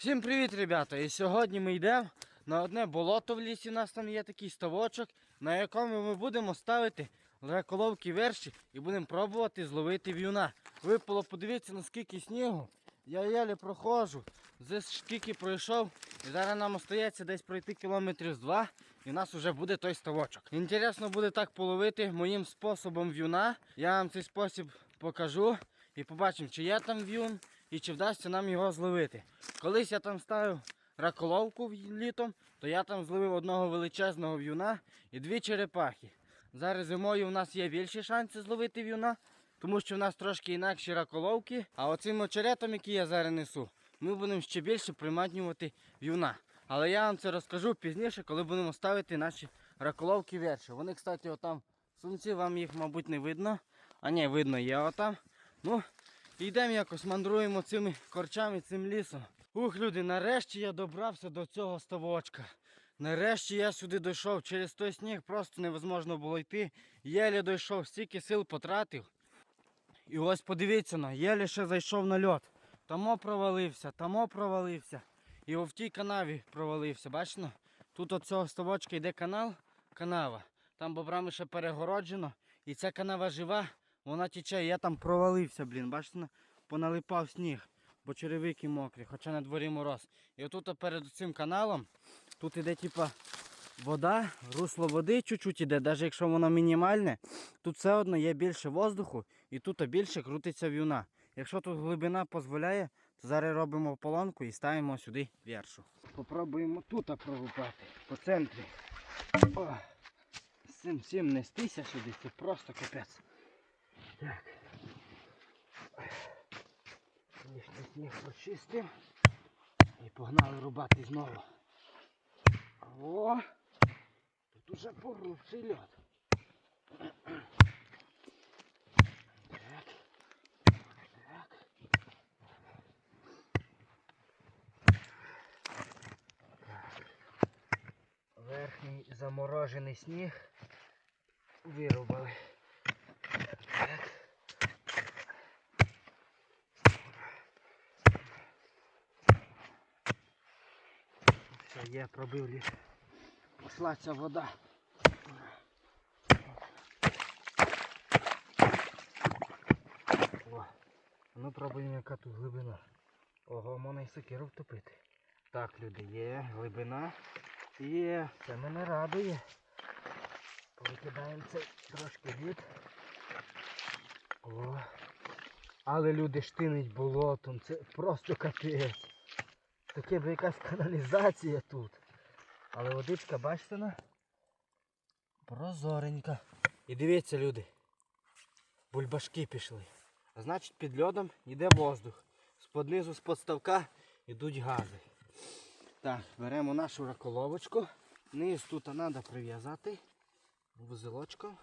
Всім привіт, ребята! І сьогодні ми йдемо на одне болото в лісі. У нас там є такий ставочок, на якому ми будемо ставити раколовки верші і будемо пробувати зловити в'юна. Випало, подивіться, наскільки снігу. Я єлі проходжу, вже скільки пройшов, і зараз нам остається десь пройти кілометрів з два, і в нас вже буде той ставочок. Інтересно буде так половити моїм способом в'юна. Я вам цей спосіб покажу і побачимо, чи є там в'юн і чи вдасться нам його зловити. Колись я там ставив раколовку літом, то я там зловив одного величезного в'юна і дві черепахи. Зараз зимою в нас є більші шанси зловити в'юна, тому що в нас трошки інакші раколовки. А оцим очеретом, який я зараз несу, ми будемо ще більше приманювати в'юна. Але я вам це розкажу пізніше, коли будемо ставити наші раколовки верші. Вони, кстати, отам в сумці, вам їх, мабуть, не видно. А ні, видно є отам. Ну, йдемо якось мандруємо цими корчами, цим лісом. Ух, люди, нарешті я добрався до цього ставочка. Нарешті я сюди дійшов. Через той сніг просто невозможно було йти. Єлі дійшов, стільки сил потратив. І ось подивіться на, єлі ще зайшов на льот. Тамо провалився, тамо провалився. І в тій канаві провалився. Бачите? Тут от цього ставочка йде канал, канава. Там бобрами ще перегороджено. І ця канава жива, вона тече. Я там провалився, блін. Бачите, поналипав сніг, бо черевики мокрі, хоча на дворі мороз. І отут перед цим каналом, тут іде типа вода, русло води чуть-чуть іде, навіть якщо воно мінімальне, тут все одно є більше воздуху і тут більше крутиться в'юна. Якщо тут глибина дозволяє, то зараз робимо полонку і ставимо сюди віршу. Попробуємо тут прорубати, по центрі. О, з цим всім нестися сюди, це просто капець. Так. Лишній сніг почистив. І погнали рубати знову. О! Тут уже порубший льот. Так. Так. Так. Верхній заморожений сніг вирубали. Так. Є, пробив ліс. Пішла ця вода. О, ну пробуємо яка тут глибина. Ого, можна і сокиру втопити. Так, люди, є глибина. Є, це мене радує. Повикидаємо цей трошки від. О. Але люди штинить болотом, це просто капець. Таке би якась каналізація тут. Але водичка, бачите на? Прозоренька. І дивіться, люди. Бульбашки пішли. А значить під льодом йде воздух. З-под низу, з-под ставка йдуть гази. Так, беремо нашу раколовочку. Низ тут треба прив'язати вузелочком.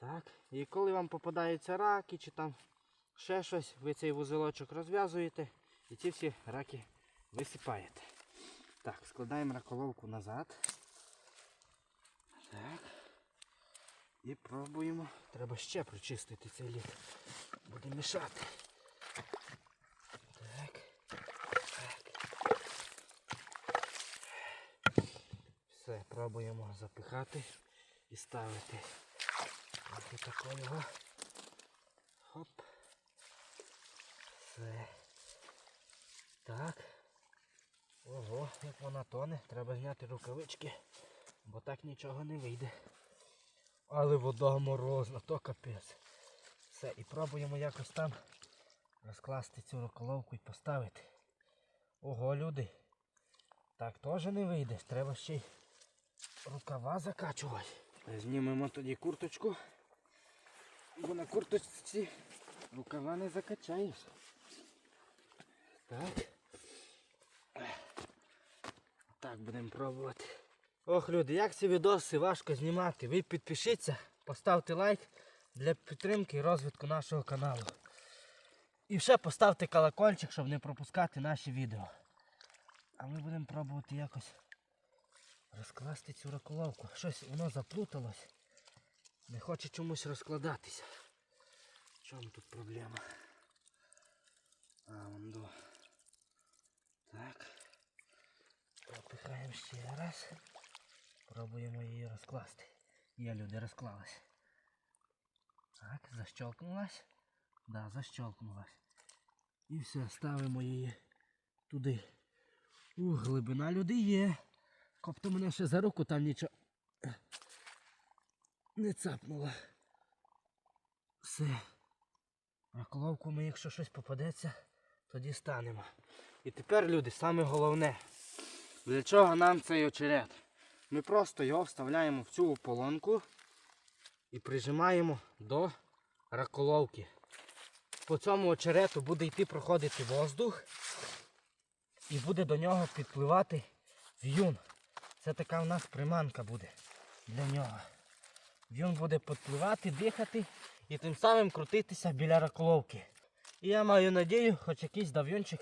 Так. І коли вам попадаються раки чи там ще щось, ви цей вузелочок розв'язуєте і ці всі раки висипаєте. Так, складаємо раколовку назад. Так. І пробуємо. Треба ще прочистити цей лід. Буде мішати. Так. Так. Все, пробуємо запихати і ставити. Ось такого. Хоп. Все. Так. Як вона тоне, треба зняти рукавички, бо так нічого не вийде. Але вода морозна, то капець. Все, і пробуємо якось там розкласти цю руколовку і поставити. Ого, люди. Так теж не вийде, треба ще й рукава закачувати. Знімемо тоді курточку, бо на курточці рукава не закачаєш. Так. Так, будемо пробувати. Ох, люди, як ці відоси важко знімати. Ви підпишіться, поставте лайк для підтримки і розвитку нашого каналу. І ще поставте колокольчик, щоб не пропускати наші відео. А ми будемо пробувати якось розкласти цю раколовку. Щось воно заплуталось. Не хоче чомусь розкладатися. В чому тут проблема? А, вон до. Ставимо ще раз. Пробуємо її розкласти. Є люди розклалась. Так, защелкнулась. Да, защелкнулась. І все, ставимо її туди. У, глибина люди є. Копто мене ще за руку там нічого не цапнуло. Все. Раколовку ми, якщо щось попадеться, тоді станемо. І тепер, люди, саме головне. Для чого нам цей очерет? Ми просто його вставляємо в цю ополонку і прижимаємо до раколовки. По цьому очерету буде йти проходити воздух і буде до нього підпливати в'юн. Це така у нас приманка буде для нього. В'юн буде підпливати, дихати і тим самим крутитися біля раколовки. І я маю надію, хоч якийсь дав'юнчик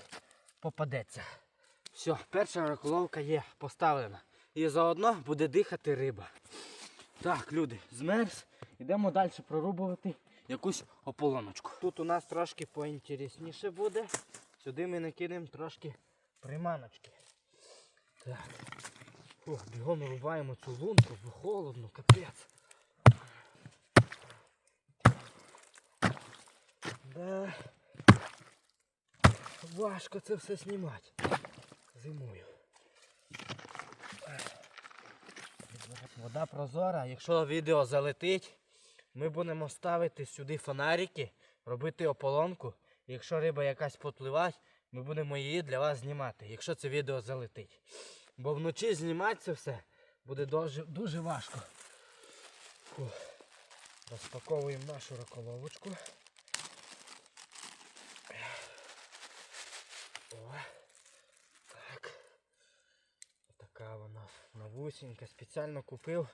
попадеться. Все, перша раколовка є поставлена. І заодно буде дихати риба. Так, люди, змерз. Йдемо далі прорубувати якусь ополоночку. Тут у нас трошки поінтересніше буде. Сюди ми накинемо трошки приманочки. Так. Ох, бігом рубаємо цю лунку, бо холодно, капець. Да. Важко це все знімати. Зимою. Вода прозора. Якщо відео залетить, ми будемо ставити сюди фонарики, робити ополонку. Якщо риба якась попливать, ми будемо її для вас знімати, якщо це відео залетить. Бо вночі знімати це все буде дуже, дуже важко. Фух. Розпаковуємо нашу раколовочку. О, так. Така вона новусінька. Спеціально купив,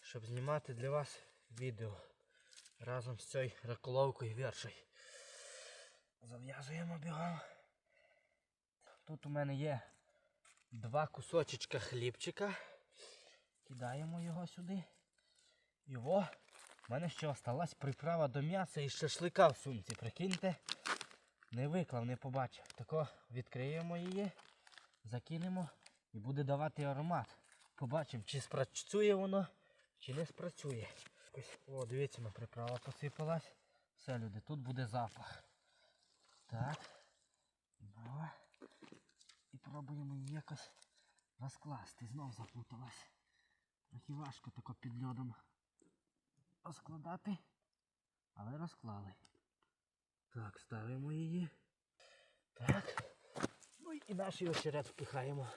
щоб знімати для вас відео разом з цією раколовкою вершою. Зав'язуємо бігом. Тут у мене є два кусочечка хлібчика. Кидаємо його сюди. Його. У мене ще осталась приправа до м'яса і шашлика в сумці. Прикиньте. Не виклав, не побачив. Тако відкриємо її, закинемо і буде давати аромат. Побачимо, чи спрацює воно, чи не спрацює. О, дивіться, на приправа посипалась. Все, люди, тут буде запах. Так. О. І пробуємо її якось розкласти. Знов заплуталась. Трохи важко тако під льодом розкладати. Але розклали. Так, ставимо її. Так. Ну і наш очерет впихаємо.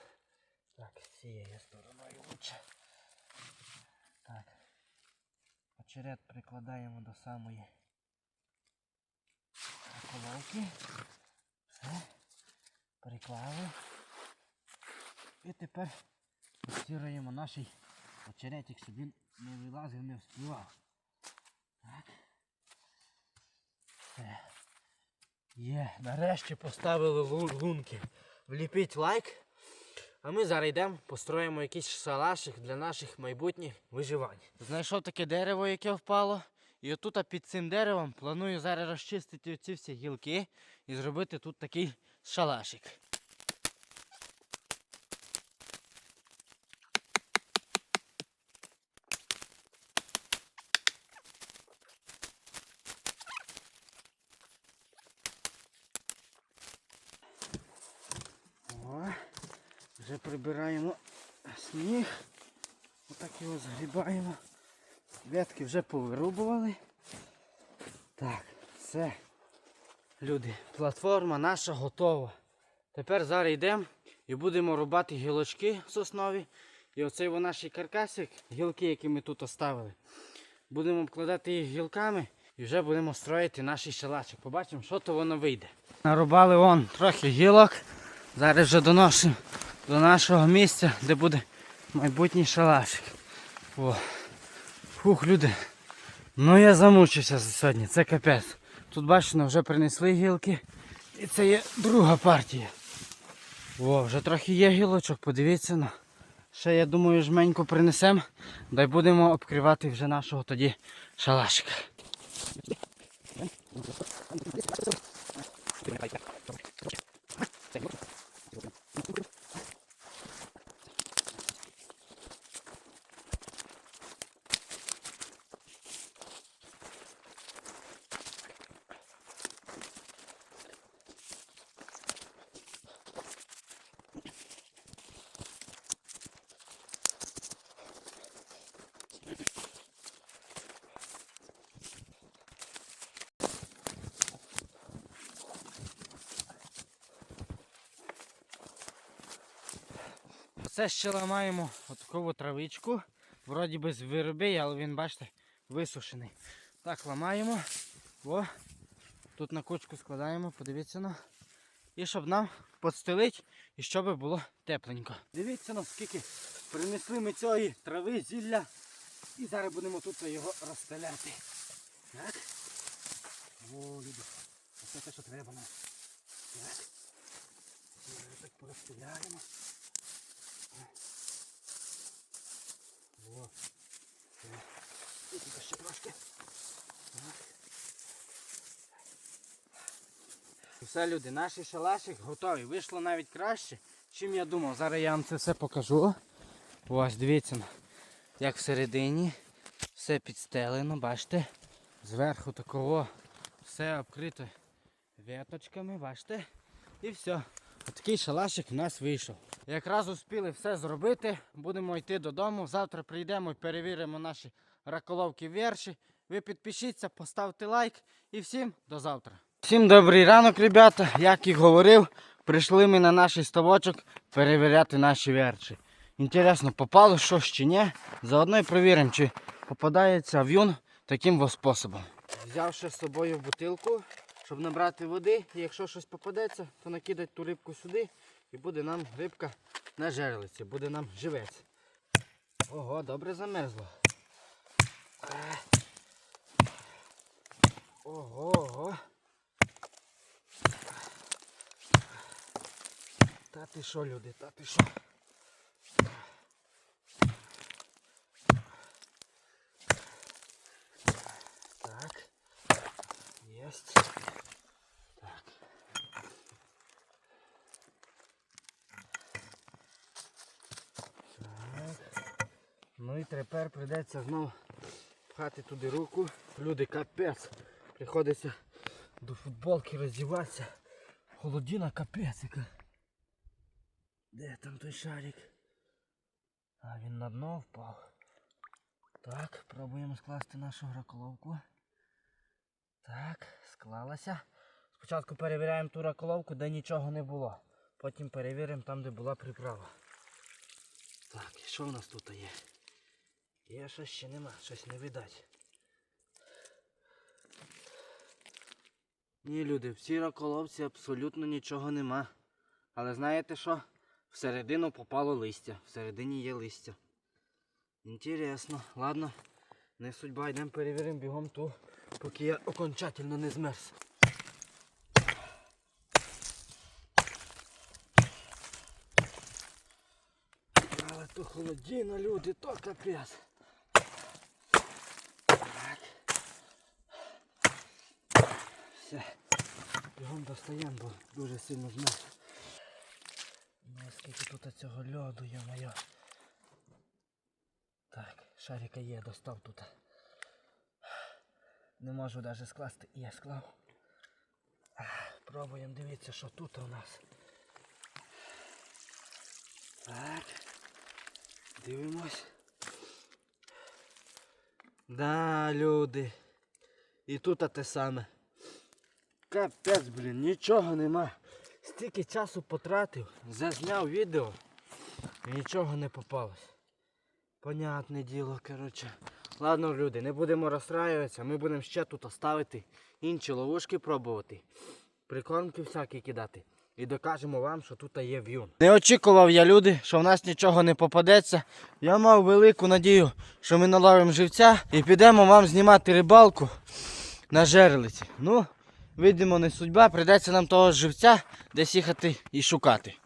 Так, цією стороною лучше. Так. Очерет прикладаємо до самої коловки. Все. Приклали. І тепер стираємо наш очеретик, щоб він не вилазив, не вспливав. Так. Все. Є, нарешті поставили лу- лунки. Вліпіть лайк. А ми зараз йдемо, построїмо якийсь шалашик для наших майбутніх виживань. Знайшов таке дерево, яке впало. І отут під цим деревом планую зараз розчистити оці всі гілки і зробити тут такий шалашик. О, вже прибираємо сніг. Отак його згрібаємо. Ветки вже повирубували. Так, все. Люди, платформа наша готова. Тепер зараз йдемо і будемо рубати гілочки соснові. І оцей наш каркасик, гілки, які ми тут оставили. Будемо обкладати їх гілками і вже будемо строїти наш шалашик. Побачимо, що то воно вийде. Нарубали вон трохи гілок. Зараз вже доносимо до нашого місця, де буде майбутній шалашик. О. Фух, люди. Ну я замучився за сьогодні, це капець. Тут бачите, вже принесли гілки. І це є друга партія. О, вже трохи є гілочок, подивіться на. Ще я думаю жменьку принесемо, дай будемо обкривати вже нашого тоді шалашика. Все ще ламаємо отаку травичку. Вроді без вироби, але він, бачите, висушений. Так, ламаємо. О, тут на кучку складаємо, подивіться на. І щоб нам подстелить і щоб було тепленько. Дивіться на скільки принесли ми цієї трави, зілля. І зараз будемо тут його розстеляти. Так. О, люди. Оце те, що треба нам. Так. Так порозстеляємо. О. Все. І тут ще трошки. Так. Все, люди, наші шалашик готові. Вийшло навіть краще, чим я думав. Зараз я вам це все покажу. Ось, дивіться, як всередині все підстелено, бачите? Зверху такого все обкрито веточками, бачите? І все. Отакий шалашик у нас вийшов. Якраз успіли все зробити. Будемо йти додому. Завтра прийдемо і перевіримо наші раколовки вірші. Ви підпишіться, поставте лайк і всім до завтра. Всім добрий ранок, ребята. Як і говорив, прийшли ми на наш ставочок перевіряти наші верші. Інтересно, попало щось чи ні. Заодно і перевіримо, чи попадається ав'юн таким способом. Взявши з собою бутилку, щоб набрати води, і якщо щось попадеться, то накидать ту рибку сюди і буде нам рибка на жерлиці, буде нам живець. Ого, добре замерзло. Е. Ого, ого. Та ти що, люди, та ти що? Так. Єсть. Так. Так. Ну і тепер прийдеться знову пхати туди руку. Люди капець. Приходиться до футболки роздіватися. Холодина капець яка. Де там той шарик? А він на дно впав. Так, пробуємо скласти нашу раколовку. Так, склалася. Спочатку перевіряємо ту раколовку, де нічого не було. Потім перевіримо там, де була приправа. Так, і що в нас тут є? Є щось ще нема, щось не видать. Ні, люди, в цій раколовці абсолютно нічого нема. Але знаєте що? Всередину попало листя. Всередині є листя. Інтересно. Ладно. Не судьба, йдемо перевіримо бігом ту, поки я окончательно не змерз. Але то холодіно, люди, то капець. Все. Бігом достаємо, бо дуже сильно змерз. Тут цього льоду, йо-моє. Так, шарика є, достав тут. Не можу навіть скласти. Є, склав. Пробуємо дивитися, що тут у нас. Так. Дивимось. Да, люди. І тут те саме. Капець, блін, нічого нема. Стільки часу потратив, зазняв відео і нічого не попалось. Понятне діло, коротше. Ладно, люди, не будемо розстраюватися, ми будемо ще тут ставити інші ловушки пробувати. Прикормки всякі кидати. І докажемо вам, що тут є в'юн. Не очікував я, люди, що в нас нічого не попадеться. Я мав велику надію, що ми наловимо живця і підемо вам знімати рибалку на жерлиці. Ну, видимо, не судьба, прийдеться нам того живця десь їхати і шукати.